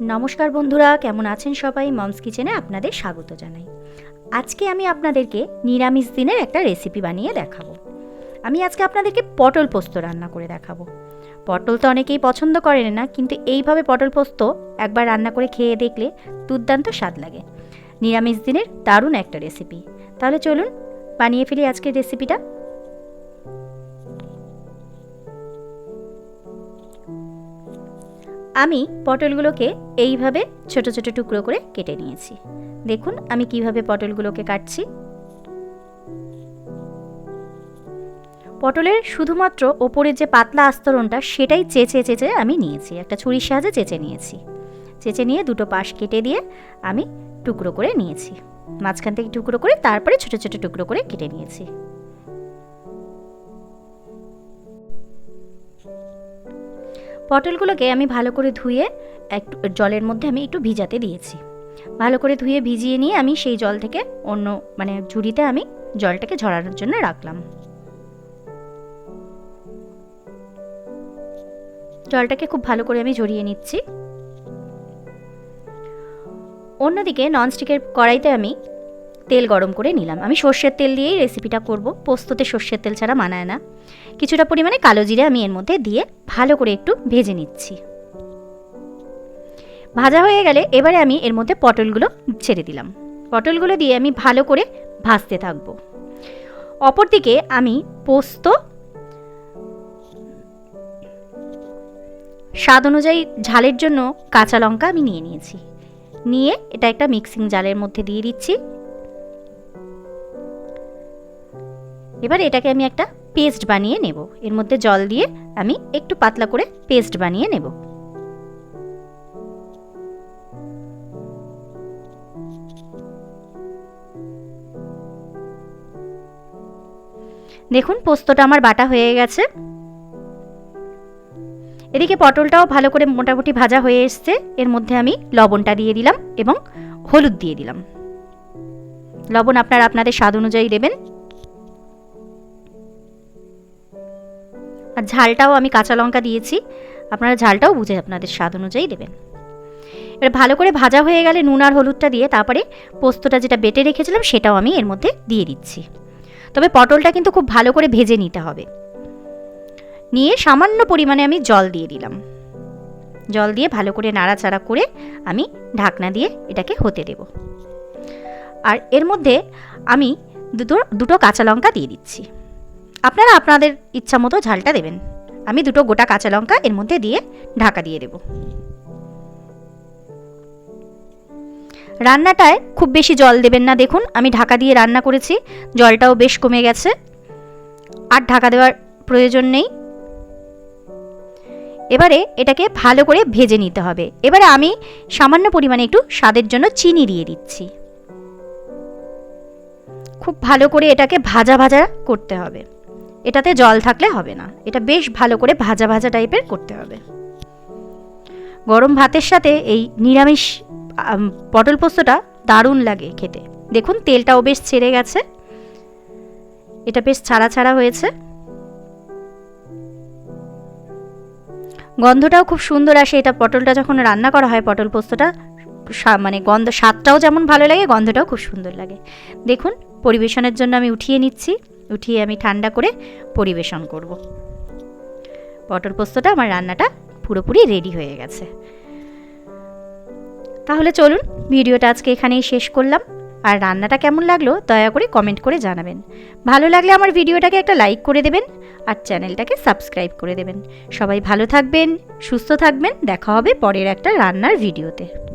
নমস্কার বন্ধুরা, কেমন আছেন সবাই? মমস কিচেনে আপনাদের স্বাগত জানাই। আজকে আমি আপনাদেরকে নিরামিষ দিনের একটা রেসিপি বানিয়ে দেখাবো। আমি আজকে আপনাদেরকে পটল পোস্ত রান্না করে দেখাবো। পটল তো অনেকেই পছন্দ করেন না, কিন্তু এইভাবে পটল পোস্ত একবার রান্না করে খেয়ে দেখলে দুর্দান্ত স্বাদ লাগে। নিরামিষ দিনের দারুণ একটা রেসিপি তাহলে চলুন বানিয়ে ফেলি আজকের রেসিপিটা আমি পটলগুলোকে এইভাবে ছোট ছোট টুকরো করে কেটে নিয়েছি। দেখুন, আমি কীভাবে পটলগুলোকে কাটছি। পটলের শুধুমাত্র ওপরের যে পাতলা আস্তরণটা, সেটাই চেঁচে চেঁচে আমি নিয়েছি। একটা ছুরির সাহায্যে চেঁচে নিয়েছি। চেঁচে নিয়ে দুটো পাশ কেটে দিয়ে আমি টুকরো করে নিয়েছি। মাঝখান থেকে টুকরো করে তারপরে ছোট ছোট টুকরো করে কেটে নিয়েছি। পটলগুলোকে আমি ভালো করে ধুয়ে একটু জলের মধ্যে আমি একটু ভিজাতে দিয়েছি। ভালো করে ধুয়ে ভিজিয়ে নিয়ে আমি সেই জল থেকে অন্য মানে ঝুড়িতে আমি জলটাকে ঝরানোর জন্য রাখলাম। জলটাকে খুব ভালো করে আমি ঝরিয়ে নিচ্ছি। অন্যদিকে ননস্টিকের কড়াইতে আমি তেল গরম করে নিলাম। আমি সর্ষের তেল দিয়েই রেসিপিটা করব। পোস্ততে সর্ষের তেল ছাড়া মানায় না। কিছুটা পরিমাণে কালো জিরে আমি এর মধ্যে দিয়ে ভালো করে একটু ভেজে নিচ্ছি। ভাজা হয়ে গেলে এবারে আমি এর মধ্যে পটলগুলো ছেড়ে দিলাম। পটলগুলো দিয়ে আমি ভালো করে ভাজতে থাকব। অপরদিকে আমি পোস্ত স্বাদ অনুযায়ী ঝালের জন্য কাঁচা লঙ্কা আমি নিয়ে নিয়েছি। নিয়ে এটা একটা মিক্সিং জালের মধ্যে দিয়ে দিচ্ছি। এবার এটাকে আমি একটা পেস্ট বানিয়ে নেব। এর মধ্যে জল দিয়ে আমি একটু পাতলা করে পেস্ট বানিয়ে নেব। দেখুন, পোস্তটা আমার বাটা হয়ে গেছে। এদিকে পটলটাও ভালো করে মোটামুটি ভাজা হয়ে এসছে। এর মধ্যে আমি লবণটা দিয়ে দিলাম এবং হলুদ দিয়ে দিলাম। লবণ আপনারা আপনাদের স্বাদ অনুযায়ী দেবেন। আর ঝালটাও আমি কাঁচা লঙ্কা দিয়েছি। আপনারা ঝালটাও বুঝে আপনাদের স্বাদ অনুযায়ী দেবেন। এবার ভালো করে ভাজা হয়ে গেলে নুন আর হলুদটা দিয়ে তারপরে পোস্তটা যেটা বেটে রেখেছিলাম সেটাও আমি এর মধ্যে দিয়ে দিচ্ছি। তবে পটলটা কিন্তু খুব ভালো করে ভেজে নিতে হবে। নিয়ে সামান্য পরিমাণে আমি জল দিয়ে দিলাম। জল দিয়ে ভালো করে নাড়াচাড়া করে আমি ঢাকনা দিয়ে এটাকে হতে দেব। আর এর মধ্যে আমি দুটো দুটো কাঁচা লঙ্কা দিয়ে দিচ্ছি। আপনারা আপনাদের ইচ্ছা মতো ঝালটা দেবেন। আমি দুটো গোটা কাঁচা লঙ্কা এর মধ্যে দিয়ে ঢাকা দিয়ে দেব। রান্নাটায় খুব বেশি জল দেবেন না, দেখুন, আমি ঢাকা দিয়ে রান্না করেছি, জলটাও বেশ কমে গেছে। আর ঢাকা দেওয়ার প্রয়োজন নেই। এবারে এটাকে ভালো করে ভেজে নিতে হবে। এবারে আমি সামান্য পরিমাণে একটু স্বাদের জন্য চিনি দিয়ে দিচ্ছি। খুব ভালো করে এটাকে ভাজা ভাজা করতে হবে। এটাতে জল থাকলে হবে না। এটা বেশ ভালো করে ভাজা ভাজা টাইপের করতে হবে। গরম ভাতের সাথে এই নিরামিষ পটল পোস্তটা দারুণ লাগে খেতে। দেখুন, তেলটাও বেশ ছেড়ে গেছে। এটা বেশ ছাড়া ছাড়া হয়েছে। গন্ধটাও খুব সুন্দর আসে। এটা পটলটা যখন রান্না করা হয়, পটল পোস্তটা মানে গন্ধ, স্বাদটাও যেমন ভালো লাগে, গন্ধটাও খুব সুন্দর লাগে। দেখুন, পরিবেশনের জন্য আমি উঠিয়ে নিচ্ছি। উঠিয়ে আমি ঠান্ডা করে পরিবেশন করব। পটল পোস্তটা আমার রান্নাটা পুরোপুরি রেডি হয়ে গেছে। তাহলে চলুন, ভিডিওটা আজকে এখানেই শেষ করলাম। আর রান্নাটা কেমন লাগল দয়া করে কমেন্ট করে জানাবেন। ভালো লাগলে আমার ভিডিওটাকে একটা লাইক করে দেবেন আর চ্যানেলটাকে সাবস্ক্রাইব করে দেবেন। সবাই ভালো থাকবেন, সুস্থ থাকবেন, দেখা হবে পরের একটা রান্নার ভিডিওতে।